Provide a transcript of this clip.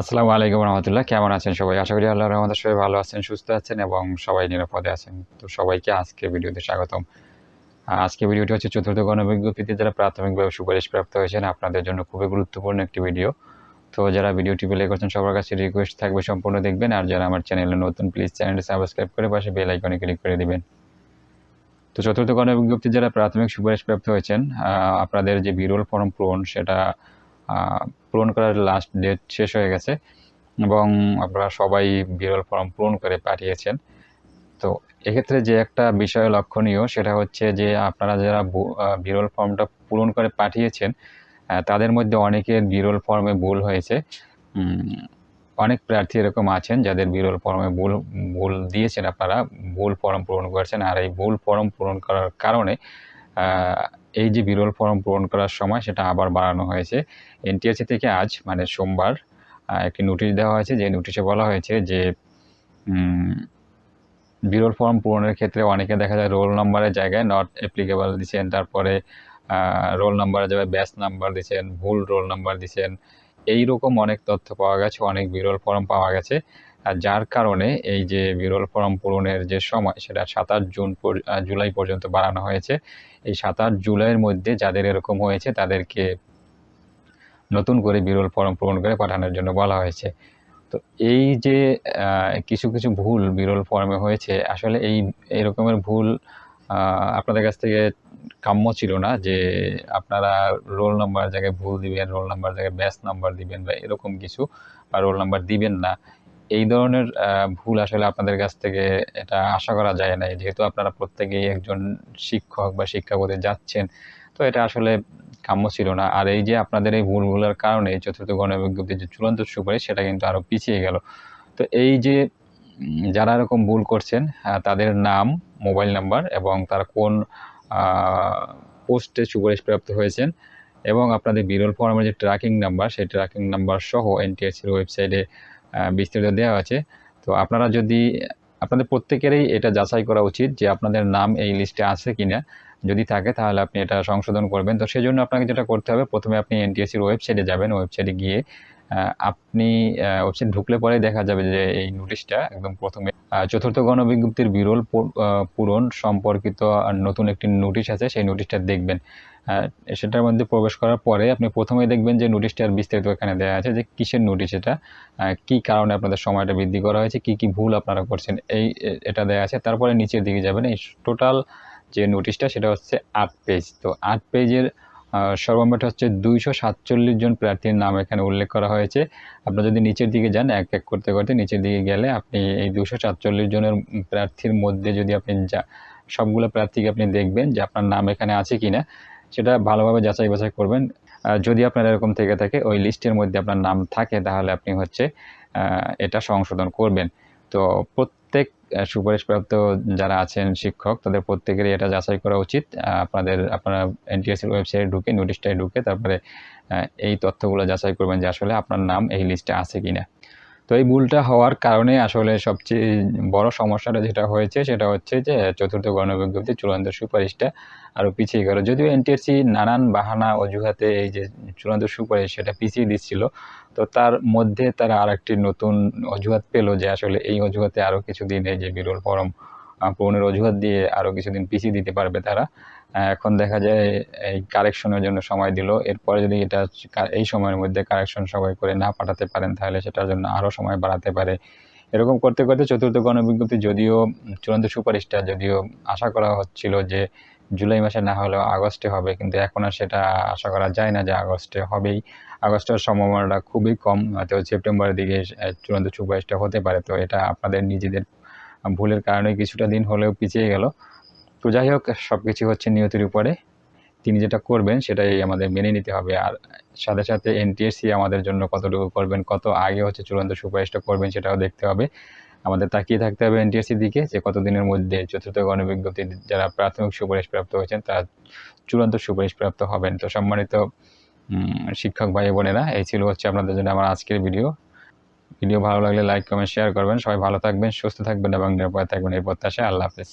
আসসালামু আলাইকুম রহমতুল্লাহ। কেমন আছেন সবাই? আশা করি আল্লাহ রহমত সবাই ভালো আছেন, সুস্থ আছেন এবং সবাই নিরাপদে আছেন। তো সবাইকে আজকে ভিডিওতে স্বাগতম। আজকে ভিডিওটি হচ্ছে চতুর্থ গণবিজ্ঞপ্তিতে যারা প্রাথমিকভাবে সুপারিশ প্রাপ্ত হয়েছেন, আপনাদের জন্য খুবই গুরুত্বপূর্ণ একটি ভিডিও। তো যারা ভিডিওটি প্লে করছেন, সবার কাছে রিকোয়েস্ট থাকবে সম্পূর্ণ দেখবেন। আর যারা আমার চ্যানেলে নতুন প্লিজ চ্যানেলটি সাবস্ক্রাইব করে পাশে বেল আইকনে ক্লিক করে দিবেন। তো চতুর্থ গণবিজ্ঞপ্তি যারা প্রাথমিক সুপারিশ প্রাপ্ত হয়েছেন আপনাদের যে বিরল ফর্ম পূরণ, সেটা পূরণ করার লাস্ট ডেট শেষ হয়ে গেছে এবং আপনারা সবাই বিরল ফর্ম পূরণ করে পাঠিয়েছেন। তো এক্ষেত্রে যে একটা বিষয় লক্ষণীয় সেটা হচ্ছে যে আপনারা যারা বিরল ফর্মটা পূরণ করে পাঠিয়েছেন তাদের মধ্যে অনেকের বিরল ফর্মে ভুল হয়েছে। অনেক প্রার্থী এরকম আছেন যাদের বিরল ফর্মে ভুল ভুল দিয়েছেন আপনারা, ভুল ফর্ম পূরণ করেছেন। আর এই ভুল ফর্ম পূরণ করার কারণে এই যে বিরল ফর্ম পূরণ করার সময় সেটা আবার বাড়ানো হয়েছে। এনটিএসসি থেকে আজ মানে সোমবার একটি নোটিশ দেওয়া হয়েছে। যে নোটিশে বলা হয়েছে যে বিরল ফর্ম পূরণের ক্ষেত্রে অনেকে দেখা যায় রোল নাম্বারের জায়গায় নট অ্যাপ্লিকেবল দিচ্ছেন। তারপরে রোল নাম্বারের জায়গায় ব্যাচ নাম্বার দিচ্ছেন, ভুল রোল নাম্বার দিচ্ছেন। এই রকম অনেক তথ্য পাওয়া গেছে, অনেক বিরল ফর্ম পাওয়া গেছে। আর যার কারণে এই যে বিরল ফর্ম পূরণের যে সময়, সেটা সাতাশ জুন জুলাই পর্যন্ত বাড়ানো হয়েছে। এই সাতাশ জুলাইয়ের মধ্যে যাদের এরকম হয়েছে, তাদেরকে নতুন করে বিরল ফর্ম পূরণ করে পাঠানোর জন্য বলা হয়েছে। তো এই যে কিছু কিছু ভুল বিরল ফর্মে হয়েছে, আসলে এই এরকমের ভুল আপনাদের কাছ থেকে কাম্য ছিল না যে আপনারা রোল নাম্বার জায়গায় ভুল দিবেন, রোল নাম্বার জায়গায় ব্যাচ নাম্বার দিবেন বা এরকম কিছু, বা রোল নাম্বার দিবেন না। এই ধরনের ভুল আসলে আপনাদের কাছ থেকে এটা আশা করা যায় না যেহেতু আপনারা প্রত্যেকেই একজন শিক্ষক বা শিক্ষাপদে যাচ্ছেন, তো এটা আসলে কাম্য ছিল না। আর এই যে আপনাদের এই ভুলগুলোর কারণে চতুর্থ গণবিজ্ঞপ্তির যে চূড়ান্ত সুপারিশ সেটা কিন্তু আরও পিছিয়ে গেল। তো এই যে যারা এরকম ভুল করছেন তাদের নাম, মোবাইল নাম্বার এবং তারা কোন পোস্টে সুপারিশ প্রাপ্ত হয়েছেন এবং আপনাদের বিরল ফর্মের যে ট্র্যাকিং নাম্বার, সেই ট্র্যাকিং নাম্বার সহ এনটিএসসির ওয়েবসাইটে বিস্তারিত দেওয়া আছে। তো আপনারা যদি, আপনাদের প্রত্যেকেরই এটা যাচাই করা উচিত যে আপনাদের নাম এই লিস্টে আছে কি না যদি থাকে তাহলে আপনি এটা সংশোধন করবেন। তো সেই জন্য আপনাকে যেটা করতে হবে, প্রথমে আপনি এনটিএসসির ওয়েবসাইটে যাবেন। ওয়েবসাইটে গিয়ে আপনি ওয়েবসাইট ঢুকলে পরে দেখা যাবে যে এই নোটিশটা একদম প্রথমে। চতুর্থ গণবিজ্ঞপ্তির বিরল পূরণ সম্পর্কিত নতুন একটি নোটিশ আছে, সেই নোটিশটা দেখবেন। সেটার মধ্যে প্রবেশ করার পরে আপনি প্রথমে দেখবেন যে নোটিশটার বিস্তারিত এখানে দেওয়া আছে যে কিসের নোটিশ এটা কি কারণে আপনাদের সময়টা বৃদ্ধি করা হয়েছে, কি কি ভুল আপনারা করছেন, এই এটা দেওয়া আছে। তারপরে নিচের দিকে যাবেন, এই টোটাল যে নোটিশটা সেটা হচ্ছে আট পেজ তো আট পেজের সর্বমোট হচ্ছে দুইশো সাতচল্লিশ জন প্রার্থীর নাম এখানে উল্লেখ করা হয়েছে। আপনারা যদি নিচের দিকে যান, এক এক করতে করতে নিচের দিকে গেলে আপনি এই দুশো সাতচল্লিশ জনের প্রার্থীর মধ্যে যদি আপনি যা, সবগুলো প্রার্থীকে আপনি দেখবেন যে আপনার নাম এখানে আছে কিনা, সেটা ভালোভাবে যাচাই বাছাই করবেন। যদি আপনার এরকম থেকে থাকে, ওই লিস্টের মধ্যে আপনার নাম থাকে, তাহলে আপনি হচ্ছে এটা সংশোধন করবেন। তো প্রত্যেক সুপারিশ প্রাপ্ত যারা আছেন শিক্ষক, তাদের প্রত্যেকেরই এটা যাচাই করা উচিত। আপনাদের, আপনারা এনটিএসির ওয়েবসাইটে ঢুকে নোটিশটায় ঢুকে তারপরে এই তথ্যগুলো যাচাই করবেন যে আসলে আপনার নাম এই লিস্টে আছে কিনা। তো এই ভুলটা হওয়ার কারণে আসলে সবচেয়ে বড় সমস্যাটা যেটা হয়েছে, সেটা হচ্ছে যে চতুর্থ গণবিজ্ঞপ্তি চূড়ান্ত সুপারিশটা আরও পিছিয়ে গেল। যদিও এনটিএসসি নানান বাহানা অজুহাতে এই যে চূড়ান্ত সুপারিশ সেটা পিছিয়ে দিচ্ছিল, তো তার মধ্যে তারা আর একটি নতুন অজুহাত পেল যে আসলে এই অজুহাতে আরও কিছুদিন এই যে বিরল ফরম পূরণের অজুহাত দিয়ে আরও কিছুদিন পিছিয়ে দিতে পারবে তারা। এখন দেখা যায় এই কারেকশনের জন্য সময় দিল। এরপরে যদি এটা এই সময়ের মধ্যে কারেকশন সবাই করে না পাঠাতে পারেন, তাহলে সেটার জন্য আরও সময় বাড়াতে পারে। এরকম করতে করতে চতুর্থ গণবিজ্ঞপ্তি যদিও চূড়ান্ত সুপারিশটা যদিও আশা করা হচ্ছিল যে জুলাই মাসে না হলেও আগস্টে হবে, কিন্তু এখন আর সেটা আশা করা যায় না যে আগস্টে হবেই। আগস্টের সম্ভাবনাটা খুবই কম, হয়তো সেপ্টেম্বরের দিকে চূড়ান্ত সুপারিশটা হতে পারে। তো এটা আপনাদের নিজেদের ভুলের কারণে কিছুটা দিন হলেও পিছিয়ে গেল। তো যাই হোক সব কিছু হচ্ছে নিয়তির উপরে। তিনি যেটা করবেন, সেটাই আমাদের মেনে নিতে হবে। আর সাথে সাথে এনটিএসসি আমাদের জন্য কতটুকু করবেন, কত আগে হচ্ছে চূড়ান্ত সুপারিশটা করবেন, সেটাও দেখতে হবে। আমাদের তাকিয়ে থাকতে হবে এনটিএসসি দিকে, যে কতদিনের মধ্যে চতুর্থ গণবিজ্ঞপ্তি যারা প্রাথমিক সুপারিশ প্রাপ্ত হয়েছেন, তারা চূড়ান্ত সুপারিশ প্রাপ্ত হবেন। তো সম্মানিত শিক্ষক ভাই বোনেরা, এই ছিল হচ্ছে আপনাদের জন্য আমার আজকের ভিডিও। ভিডিও ভালো লাগলে লাইক, কমেন্ট, শেয়ার করবেন। সবাই ভালো থাকবেন, সুস্থ থাকবেন এবং নিরাপদে থাকবেন এই প্রত্যাশায়। আল্লাহ হাফেজ।